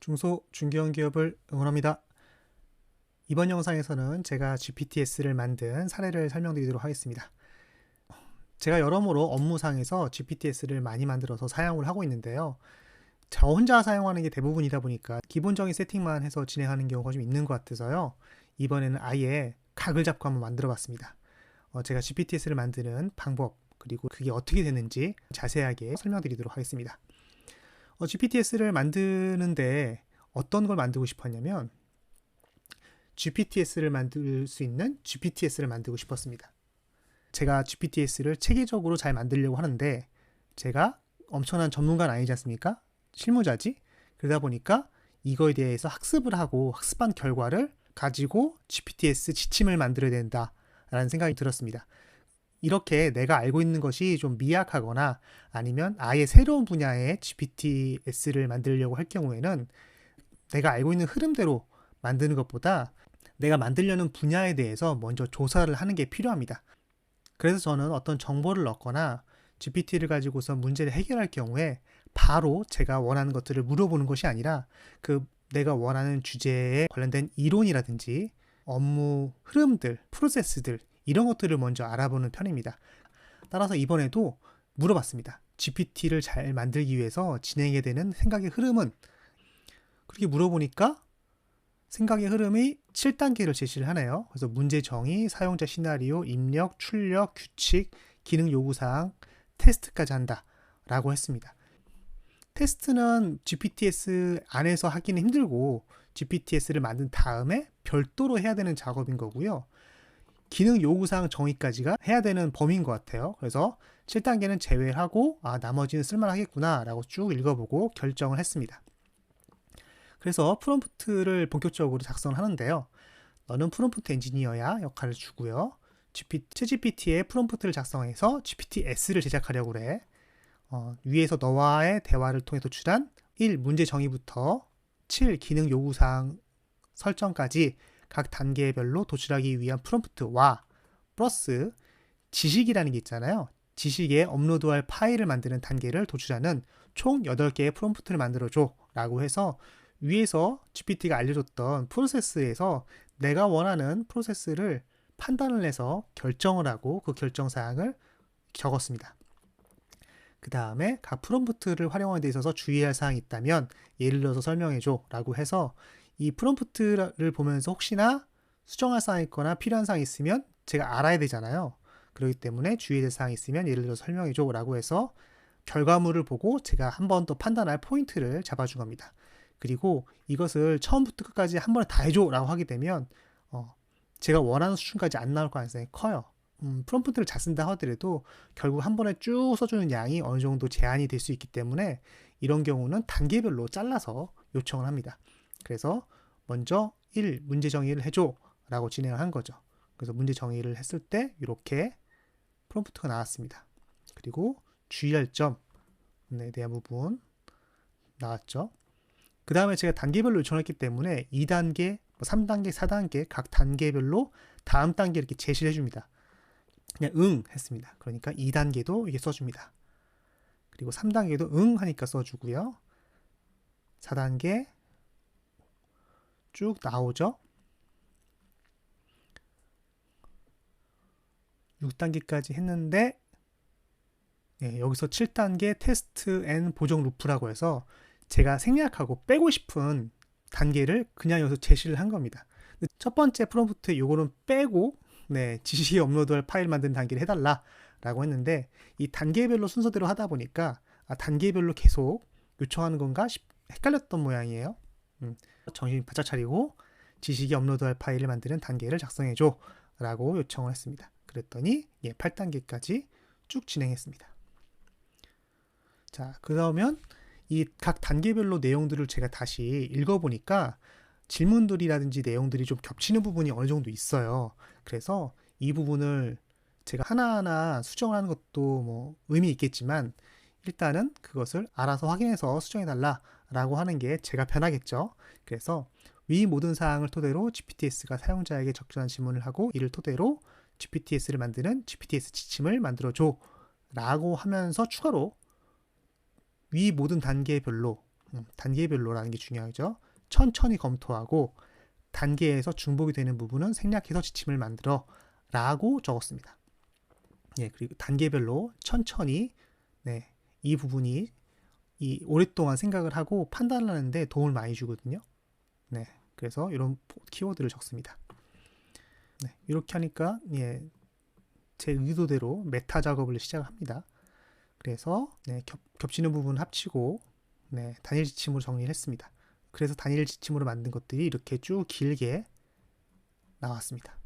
중소 중견 기업을 응원합니다. 이번 영상에서는 제가 GPTS를 만든 사례를 설명드리도록 하겠습니다. 제가 여러모로 업무상에서 GPTS를 많이 만들어서 사용을 하고 있는데요. 저 혼자 사용하는 게 대부분이다 보니까 기본적인 세팅만 해서 진행하는 경우가 좀 있는 것 같아서요. 이번에는 아예 각을 잡고 한번 만들어 봤습니다. 어, 제가 GPTS를 만드는 방법, 그리고 그게 어떻게 되는지 자세하게 설명드리도록 하겠습니다. 어, GPTS를 만드는데 어떤 걸 만들고 싶었냐면 GPTS를 만들 수 있는 GPTS를 만들고 싶었습니다. 제가 GPTS를 체계적으로 잘 만들려고 하는데 제가 엄청난 전문가는 아니지 않습니까? 실무자지? 그러다 보니까 이거에 대해서 학습을 하고 학습한 결과를 가지고 GPTS 지침을 만들어야 된다라는 생각이 들었습니다. 이렇게 내가 알고 있는 것이 좀 미약하거나 아니면 아예 새로운 분야의 GPTS를 만들려고 할 경우에는 내가 알고 있는 흐름대로 만드는 것보다 내가 만들려는 분야에 대해서 먼저 조사를 하는 게 필요합니다. 그래서 저는 어떤 정보를 넣거나 GPT를 가지고서 문제를 해결할 경우에 바로 제가 원하는 것들을 물어보는 것이 아니라 그 내가 원하는 주제에 관련된 이론이라든지 업무 흐름들, 프로세스들 이런 것들을 먼저 알아보는 편입니다. 따라서 이번에도 물어봤습니다. GPT를 잘 만들기 위해서 진행해야 되는 생각의 흐름은 그렇게 물어보니까 생각의 흐름이 7단계를 제시를 하네요. 그래서 문제 정의, 사용자 시나리오, 입력, 출력, 규칙, 기능 요구사항, 테스트까지 한다. 라고 했습니다. 테스트는 GPTS 안에서 하기는 힘들고 GPTS를 만든 다음에 별도로 해야 되는 작업인 거고요. 기능 요구사항 정의까지가 해야 되는 범위인 것 같아요. 그래서 7단계는 제외하고 아 나머지는 쓸만하겠구나 라고 쭉 읽어보고 결정을 했습니다. 그래서 프롬프트를 본격적으로 작성을 하는데요. 너는 프롬프트 엔지니어야 역할을 주고요. GPT의 프롬프트를 작성해서 GPTS를 제작하려고 그래. 어, 위에서 너와의 대화를 통해 도출한 1. 문제 정의부터 7. 기능 요구사항 설정까지 각 단계별로 도출하기 위한 프롬프트와 플러스 지식이라는 게 있잖아요. 지식에 업로드할 파일을 만드는 단계를 도출하는 총 8개의 프롬프트를 만들어줘 라고 해서 위에서 GPT가 알려줬던 프로세스에서 내가 원하는 프로세스를 판단을 해서 결정을 하고 그 결정 사항을 적었습니다. 그 다음에 각 프롬프트를 활용하는 데 있어서 주의할 사항이 있다면 예를 들어서 설명해줘 라고 해서 이 프롬프트를 보면서 혹시나 수정할 사항이 있거나 필요한 사항이 있으면 제가 알아야 되잖아요. 그렇기 때문에 주의해야 될 사항이 있으면 예를 들어 서 설명해줘 라고 해서 결과물을 보고 제가 한 번 더 판단할 포인트를 잡아준 겁니다. 그리고 이것을 처음부터 끝까지 한 번에 다 해줘 라고 하게 되면 어, 제가 원하는 수준까지 안 나올 가능성이 커요. 음, 프롬프트를 잘 쓴다 하더라도 결국 한 번에 쭉 써주는 양이 어느 정도 제한이 될 수 있기 때문에 이런 경우는 단계별로 잘라서 요청을 합니다. 그래서 먼저 1. 문제 정의를 해줘 라고 진행을 한 거죠. 그래서 문제 정의를 했을 때 이렇게 프롬프트가 나왔습니다. 그리고 주의할 점에 대한 부분 나왔죠. 그 다음에 제가 단계별로 요청했기 때문에 2단계, 3단계, 뭐 4단계 각 단계별로 다음 단계 이렇게 제시를 해줍니다. 그냥 응 했습니다. 그러니까 2단계도 이게 써줍니다. 그리고 3단계도 응 하니까 써주고요. 4단계 쭉 나오죠. 6단계까지 했는데 네, 여기서 7단계 테스트 앤 보정 루프라고 해서 제가 생략하고 빼고 싶은 단계를 그냥 여기서 제시를 한 겁니다. 첫 번째 프롬프트 요거는 빼고 네, 지시 업로드할 파일 만든 단계를 해달라 라고 했는데 이 단계별로 순서대로 하다 보니까 아, 단계별로 계속 요청하는 건가 싶, 헷갈렸던 모양이에요. 음, 정신 바짝 차리고 지식이 업로드할 파일을 만드는 단계를 작성해줘 라고 요청을 했습니다. 그랬더니 예, 8단계까지 쭉 진행했습니다. 자, 그러면 이 각 단계별로 내용들을 제가 다시 읽어보니까 질문들이라든지 내용들이 좀 겹치는 부분이 어느 정도 있어요. 그래서 이 부분을 제가 하나하나 수정하는 것도 뭐 의미 있겠지만 일단은 그것을 알아서 확인해서 수정해달라 라고 하는 게 제가 편하겠죠. 그래서 위 모든 사항을 토대로 GPTS가 사용자에게 적절한 질문을 하고 이를 토대로 GPTS를 만드는 GPTS 지침을 만들어줘 라고 하면서 추가로 위 모든 단계별로 음, 단계별로라는 게 중요하죠. 천천히 검토하고 단계에서 중복이 되는 부분은 생략해서 지침을 만들어 라고 적었습니다. 예, 그리고 단계별로 천천히 네, 이 부분이 이 오랫동안 생각을 하고 판단을 하는데 도움을 많이 주거든요. 네, 그래서 이런 키워드를 적습니다. 네, 이렇게 하니까 예, 제 의도대로 메타 작업을 시작합니다. 그래서 네, 겹, 겹치는 부분 합치고 네, 단일 지침으로 정리를 했습니다. 그래서 단일 지침으로 만든 것들이 이렇게 쭉 길게 나왔습니다.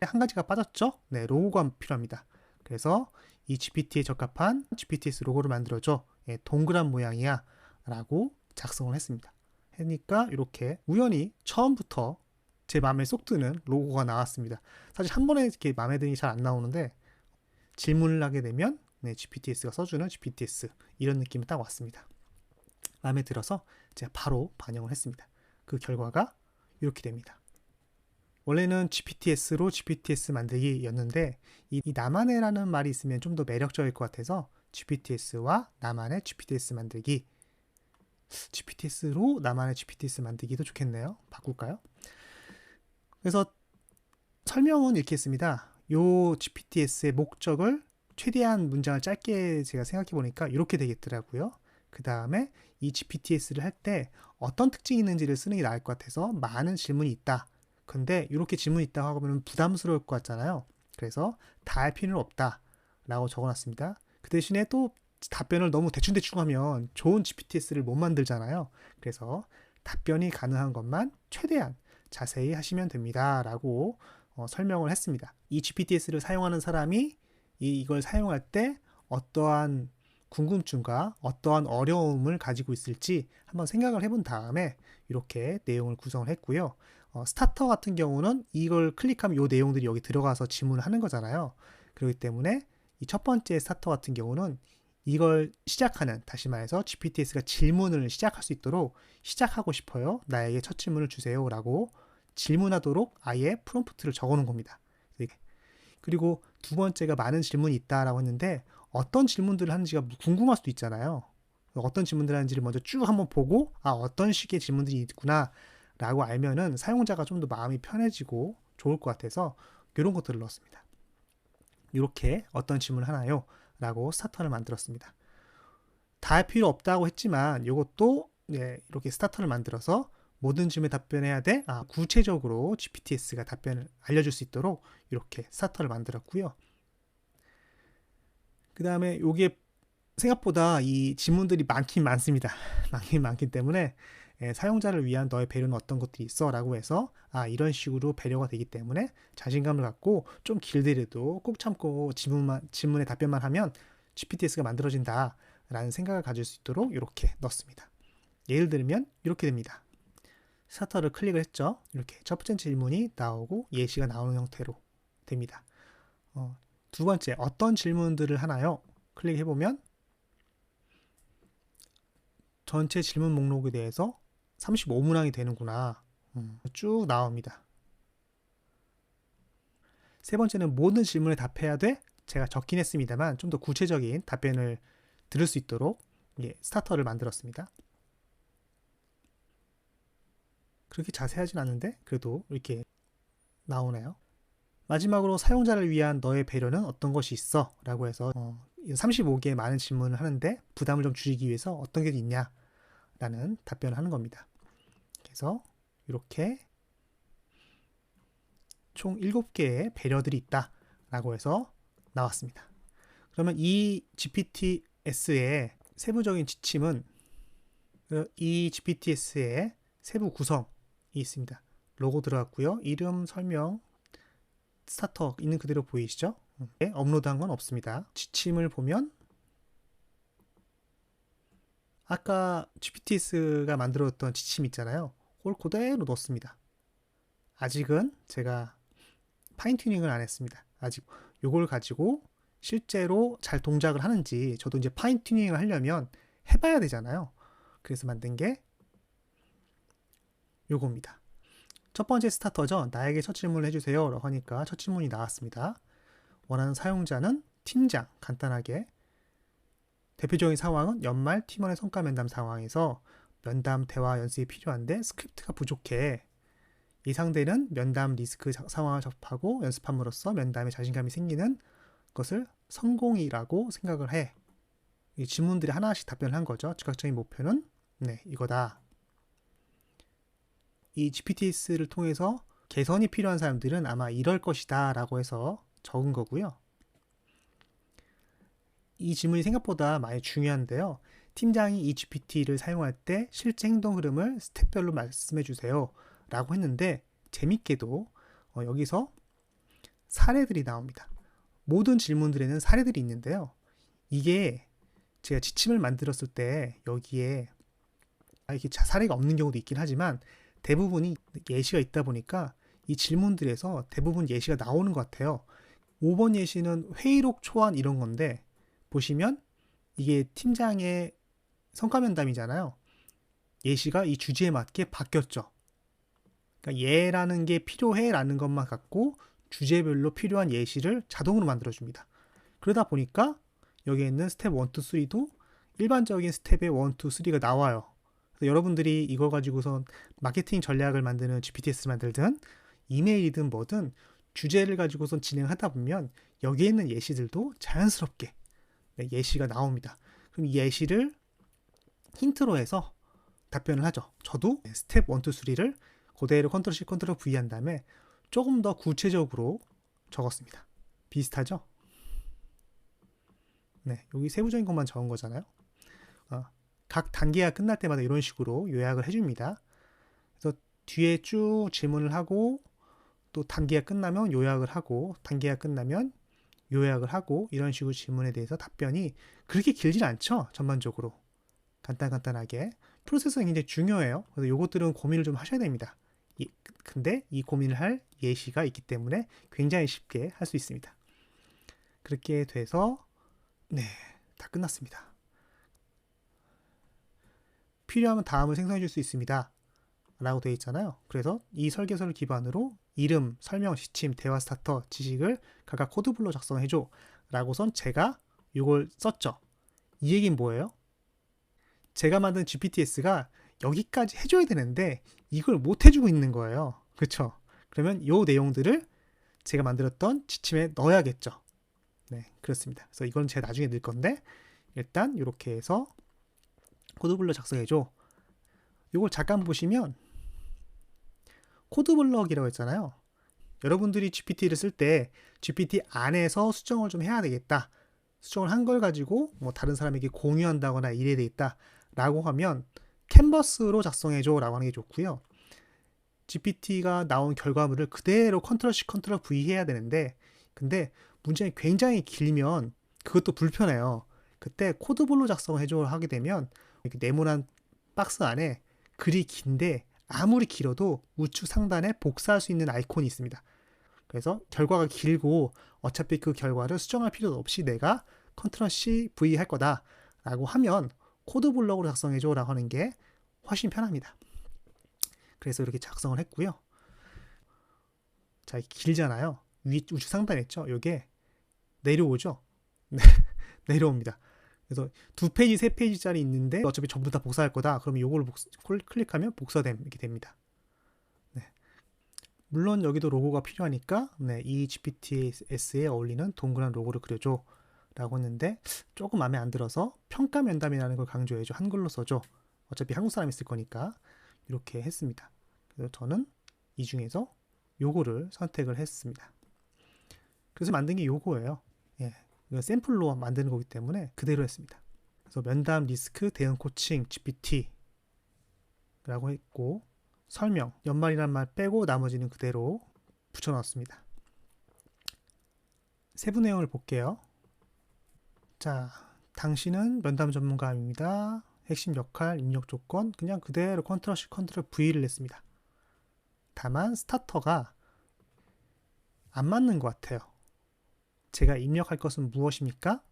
한 가지가 빠졌죠? 네, 로고가 필요합니다. 그래서 이 GPT에 적합한 GPTS 로고를 만들어줘. 예, 동그란 모양이야. 라고 작성을 했습니다. 하니까 이렇게 우연히 처음부터 제 마음에 쏙 드는 로고가 나왔습니다. 사실 한 번에 이렇게 마음에 드는 게 잘 안 나오는데 질문을 하게 되면 네, GPTS가 써주는 GPTS 이런 느낌이 딱 왔습니다. 마음에 들어서 제가 바로 반영을 했습니다. 그 결과가 이렇게 됩니다. 원래는 GPTS로 GPTS 만들기였는데 이, 이 나만의라는 말이 있으면 좀 더 매력적일 것 같아서 GPTS와 나만의 GPTS 만들기 GPTS로 나만의 GPTS 만들기도 좋겠네요. 바꿀까요? 그래서 설명은 이렇게 했습니다. 요 GPTS의 목적을 최대한 문장을 짧게 제가 생각해 보니까 이렇게 되겠더라고요. 그 다음에 이 GPTS를 할 때 어떤 특징이 있는지를 쓰는 게 나을 것 같아서 많은 질문이 있다. 근데 이렇게 질문이 있다고 하면 부담스러울 것 같잖아요. 그래서 다 할 필요는 없다. 라고 적어놨습니다. 그 대신에 또 답변을 너무 대충대충 하면 좋은 GPTS를 못 만들잖아요. 그래서 답변이 가능한 것만 최대한 자세히 하시면 됩니다. 라고 어, 설명을 했습니다. 이 GPTS를 사용하는 사람이 이, 이걸 사용할 때 어떠한 궁금증과 어떠한 어려움을 가지고 있을지 한번 생각을 해본 다음에 이렇게 내용을 구성을 했고요. 어, 스타터 같은 경우는 이걸 클릭하면 이 내용들이 여기 들어가서 질문을 하는 거잖아요. 그렇기 때문에 이 첫 번째 스타터 같은 경우는 이걸 시작하는 다시 말해서 GPTS가 질문을 시작할 수 있도록 시작하고 싶어요. 나에게 첫 질문을 주세요라고 질문하도록 아예 프롬프트를 적어놓은 겁니다. 그리고 두 번째가 많은 질문이 있다라고 했는데 어떤 질문들을 하는지가 궁금할 수도 있잖아요. 어떤 질문들을 하는지를 먼저 쭉 한번 보고 아 어떤 식의 질문들이 있구나 라고 알면은 사용자가 좀 더 마음이 편해지고 좋을 것 같아서 이런 것들을 넣었습니다. 이렇게 어떤 질문을 하나요? 라고 스타터를 만들었습니다. 다 할 필요 없다고 했지만 이것도 네, 이렇게 스타터를 만들어서 모든 질문에 답변해야 돼? 아, 구체적으로 GPTS가 답변을 알려줄 수 있도록 이렇게 스타터를 만들었고요. 그 다음에 이게 생각보다 이 질문들이 많긴 많습니다. 많긴 많기 때문에 예, 사용자를 위한 너의 배려는 어떤 것들이 있어? 라고 해서 아 이런 식으로 배려가 되기 때문에 자신감을 갖고 좀 길더라도 꾹 참고 질문만, 질문에 답변만 하면 GPTS가 만들어진다 라는 생각을 가질 수 있도록 이렇게 넣습니다. 예를 들면 이렇게 됩니다. 스타터를 클릭을 했죠. 이렇게 첫 번째 질문이 나오고 예시가 나오는 형태로 됩니다. 어, 두 번째, 어떤 질문들을 하나요? 클릭해보면 전체 질문 목록에 대해서 35문항이 되는구나. 음, 쭉 나옵니다. 세 번째는 모든 질문에 답해야 돼? 제가 적긴 했습니다만 좀 더 구체적인 답변을 들을 수 있도록 예, 스타터를 만들었습니다. 그렇게 자세하진 않은데 그래도 이렇게 나오네요. 마지막으로 사용자를 위한 너의 배려는 어떤 것이 있어? 라고 해서 어, 35개의 많은 질문을 하는데 부담을 좀 줄이기 위해서 어떤 게 있냐? 라는 답변을 하는 겁니다. 그래서 이렇게 총 7개의 배려들이 있다 라고 해서 나왔습니다. 그러면 이 GPTS의 세부적인 지침은 이 GPTS의 세부 구성이 있습니다. 로고 들어갔고요. 이름, 설명, 스타터 있는 그대로 보이시죠? 네, 업로드한 건 없습니다. 지침을 보면 아까 GPTS가 만들었던 지침 있잖아요. 그걸 그대로 넣습니다. 아직은 제가 파인 튜닝을 안 했습니다. 아직 이걸 가지고 실제로 잘 동작을 하는지 저도 이제 파인 튜닝을 하려면 해봐야 되잖아요. 그래서 만든 게 요겁니다. 첫 번째 스타터죠. 나에게 첫 질문을 해주세요. 라고 하니까 첫 질문이 나왔습니다. 원하는 사용자는 팀장, 간단하게. 대표적인 상황은 연말 팀원의 성과 면담 상황에서 면담 대화 연습이 필요한데 스크립트가 부족해. 이 상대는 면담 리스크 상황을 접하고 연습함으로써 면담에 자신감이 생기는 것을 성공이라고 생각을 해. 이 질문들이 하나씩 답변을 한 거죠. 즉각적인 목표는 네, 이거다. 이 GPTS를 통해서 개선이 필요한 사람들은 아마 이럴 것이다 라고 해서 적은 거고요. 이 질문이 생각보다 많이 중요한데요. 팀장이 이 GPT를 사용할 때 실제 행동 흐름을 스텝별로 말씀해 주세요. 라고 했는데 재밌게도 어, 여기서 사례들이 나옵니다. 모든 질문들에는 사례들이 있는데요. 이게 제가 지침을 만들었을 때 여기에 이렇게 사례가 없는 경우도 있긴 하지만 대부분이 예시가 있다 보니까 이 질문들에서 대부분 예시가 나오는 것 같아요. 5번 예시는 회의록 초안 이런 건데 보시면 이게 팀장의 성과 면담이잖아요. 예시가 이 주제에 맞게 바뀌었죠. 그러니까 예라는 게 필요해라는 것만 갖고 주제별로 필요한 예시를 자동으로 만들어 줍니다. 그러다 보니까 여기에 있는 스텝 1, 2, 3도 일반적인 스텝의 1, 2, 3가 나와요. 여러분들이 이걸 가지고선 마케팅 전략을 만드는 GPTS 만들든 이메일이든 뭐든 주제를 가지고선 진행하다 보면 여기에 있는 예시들도 자연스럽게 네, 예시가 나옵니다. 그럼 이 예시를 힌트로 해서 답변을 하죠. 저도 스텝 1, 2, 3를 그대로 컨트롤 C, 컨트롤 V 한 다음에 조금 더 구체적으로 적었습니다. 비슷하죠? 네, 여기 세부적인 것만 적은 거잖아요. 어, 각 단계가 끝날 때마다 이런 식으로 요약을 해줍니다. 그래서 뒤에 쭉 질문을 하고 또 단계가 끝나면 요약을 하고 단계가 끝나면 요약을 하고 이런 식으로 질문에 대해서 답변이 그렇게 길진 않죠. 전반적으로. 간단간단하게. 프로세스가 굉장히 중요해요. 그래서 요것들은 고민을 좀 하셔야 됩니다. 이, 근데 이 고민을 할 예시가 있기 때문에 굉장히 쉽게 할 수 있습니다. 그렇게 돼서 네, 다 끝났습니다. 필요하면 다음을 생성해 줄 수 있습니다. 라고 되어 있잖아요. 그래서 이 설계서를 기반으로 이름, 설명, 시침, 대화 스타터, 지식을 각각 코드블로 작성해 줘. 라고선 제가 이걸 썼죠. 이 얘기는 뭐예요? 제가 만든 GPTS가 여기까지 해줘야 되는데 이걸 못 해주고 있는 거예요. 그쵸? 그러면 이 내용들을 제가 만들었던 지침에 넣어야겠죠. 네, 그렇습니다. 그래서 이건 제가 나중에 넣을 건데 일단 이렇게 해서 코드블럭 작성해줘. 이걸 잠깐 보시면 코드블럭이라고 했잖아요. 여러분들이 GPT를 쓸 때 GPT 안에서 수정을 좀 해야 되겠다. 수정을 한 걸 가지고 뭐 다른 사람에게 공유한다거나 이래야 되겠다. 라고 하면 캔버스로 작성해줘 라고 하는 게 좋고요. GPT가 나온 결과물을 그대로 컨트롤 C, 컨트롤 V 해야 되는데 근데 문제는 굉장히 길면 그것도 불편해요. 그때 코드블로 작성해줘 하게 되면 이렇게 네모난 박스 안에 글이 긴데 아무리 길어도 우측 상단에 복사할 수 있는 아이콘이 있습니다. 그래서 결과가 길고 어차피 그 결과를 수정할 필요도 없이 내가 컨트롤 C, V 할 거다 라고 하면 코드 블럭으로 작성해줘 라고 하는 게 훨씬 편합니다. 그래서 이렇게 작성을 했고요. 자, 길잖아요. 위, 우측 상단에 있죠. 이게 내려오죠. 네, 내려옵니다. 그래서 두 페이지, 세 페이지짜리 있는데 어차피 전부 다 복사할 거다. 그러면 이걸 복사, 클릭하면 복사되게 됩니다. 네. 물론 여기도 로고가 필요하니까 네, 이 GPTS에 어울리는 동그란 로고를 그려줘 라고 했는데 조금 마음에 안 들어서 평가 면담이라는 걸 강조해줘. 한글로 써줘. 어차피 한국 사람이 쓸 거니까 이렇게 했습니다. 그래서 저는 이 중에서 요거를 선택을 했습니다. 그래서 만든 게 요거예요. 예. 샘플로 만드는 거기 때문에 그대로 했습니다. 그래서 면담 리스크 대응 코칭 GPT 라고 했고 설명 연말이란 말 빼고 나머지는 그대로 붙여놨습니다. 세부 내용을 볼게요. 자, 당신은 면담 전문가입니다. 핵심 역할, 입력 조건 그냥 그대로 컨트롤 C, 컨트롤 V를 냈습니다. 다만 스타터가 안 맞는 것 같아요. 제가 입력할 것은 무엇입니까?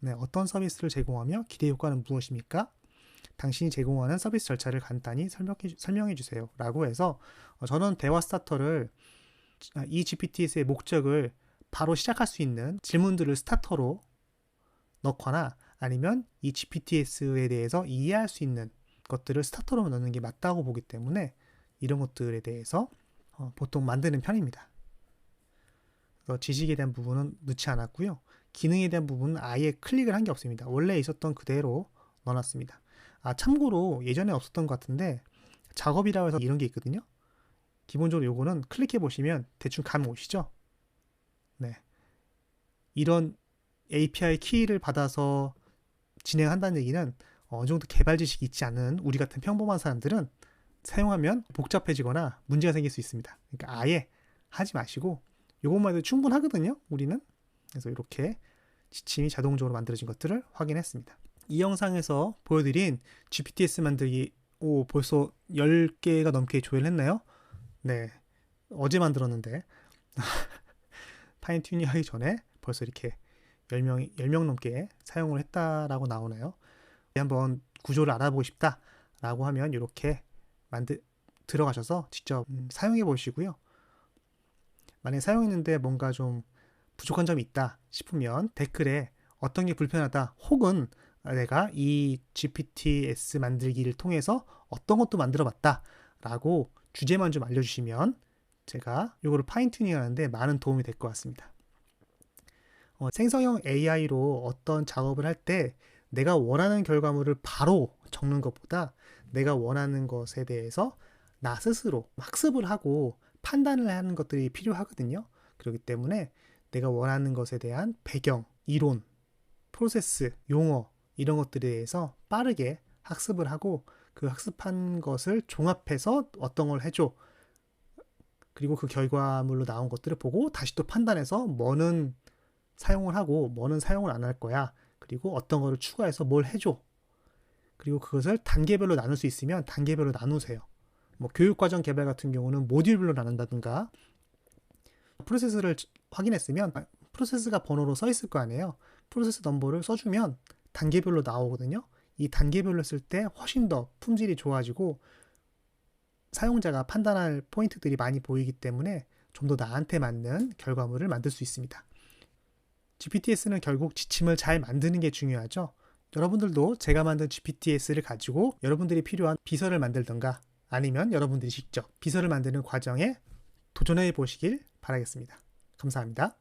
네, 어떤 서비스를 제공하며 기대 효과는 무엇입니까? 당신이 제공하는 서비스 절차를 간단히 설명해, 설명해 주세요. 라고 해서 어, 저는 대화 스타터를 아, 이 GPT의 목적을 바로 시작할 수 있는 질문들을 스타터로 넣거나 아니면 이 GPTS에 대해서 이해할 수 있는 것들을 스타터로 넣는 게 맞다고 보기 때문에 이런 것들에 대해서 어, 보통 만드는 편입니다. 그래서 지식에 대한 부분은 넣지 않았고요. 기능에 대한 부분은 아예 클릭을 한 게 없습니다. 원래 있었던 그대로 넣어놨습니다. 아 참고로 예전에 없었던 것 같은데 작업이라고 해서 이런 게 있거든요. 기본적으로 요거는 클릭해 보시면 대충 감 오시죠? 네. 이런 API 키를 받아서 진행한다는 얘기는 어느 정도 개발 지식이 있지 않은 우리 같은 평범한 사람들은 사용하면 복잡해지거나 문제가 생길 수 있습니다. 그러니까 아예 하지 마시고 이것만 해도 충분하거든요. 우리는. 그래서 이렇게 지침이 자동적으로 만들어진 것들을 확인했습니다. 이 영상에서 보여드린 GPTS 만들기 오 벌써 10개가 넘게 조회를 했나요? 네. 어제 만들었는데 파인 튜닝 하기 전에 벌써 이렇게 10명, 10명 넘게 사용을 했다라고 나오나요? 한번 구조를 알아보고 싶다라고 하면 이렇게 만들 들어가셔서 직접 음, 사용해 보시고요. 만약에 사용했는데 뭔가 좀 부족한 점이 있다 싶으면 댓글에 어떤 게 불편하다 혹은 내가 이 GPTS 만들기를 통해서 어떤 것도 만들어 봤다 라고 주제만 좀 알려주시면 제가 이거를 파인튜닝 하는데 많은 도움이 될 것 같습니다. 어, 생성형 AI로 어떤 작업을 할 때 내가 원하는 결과물을 바로 적는 것보다 내가 원하는 것에 대해서 나 스스로 학습을 하고 판단을 하는 것들이 필요하거든요. 그렇기 때문에 내가 원하는 것에 대한 배경, 이론, 프로세스, 용어 이런 것들에 대해서 빠르게 학습을 하고 그 학습한 것을 종합해서 어떤 걸 해줘. 그리고 그 결과물로 나온 것들을 보고 다시 또 판단해서 뭐는 사용을 하고 뭐는 사용을 안 할 거야. 그리고 어떤 거를 추가해서 뭘 해줘. 그리고 그것을 단계별로 나눌 수 있으면 단계별로 나누세요. 뭐 교육과정 개발 같은 경우는 모듈별로 나눈다든가 프로세스를 확인했으면 프로세스가 번호로 써 있을 거 아니에요. 프로세스 넘버를 써주면 단계별로 나오거든요. 이 단계별로 쓸 때 훨씬 더 품질이 좋아지고 사용자가 판단할 포인트들이 많이 보이기 때문에 좀 더 나한테 맞는 결과물을 만들 수 있습니다. GPTS는 결국 지침을 잘 만드는 게 중요하죠. 여러분들도 제가 만든 GPTS를 가지고 여러분들이 필요한 비서를 만들던가 아니면 여러분들이 직접 비서를 만드는 과정에 도전해 보시길 바라겠습니다. 감사합니다.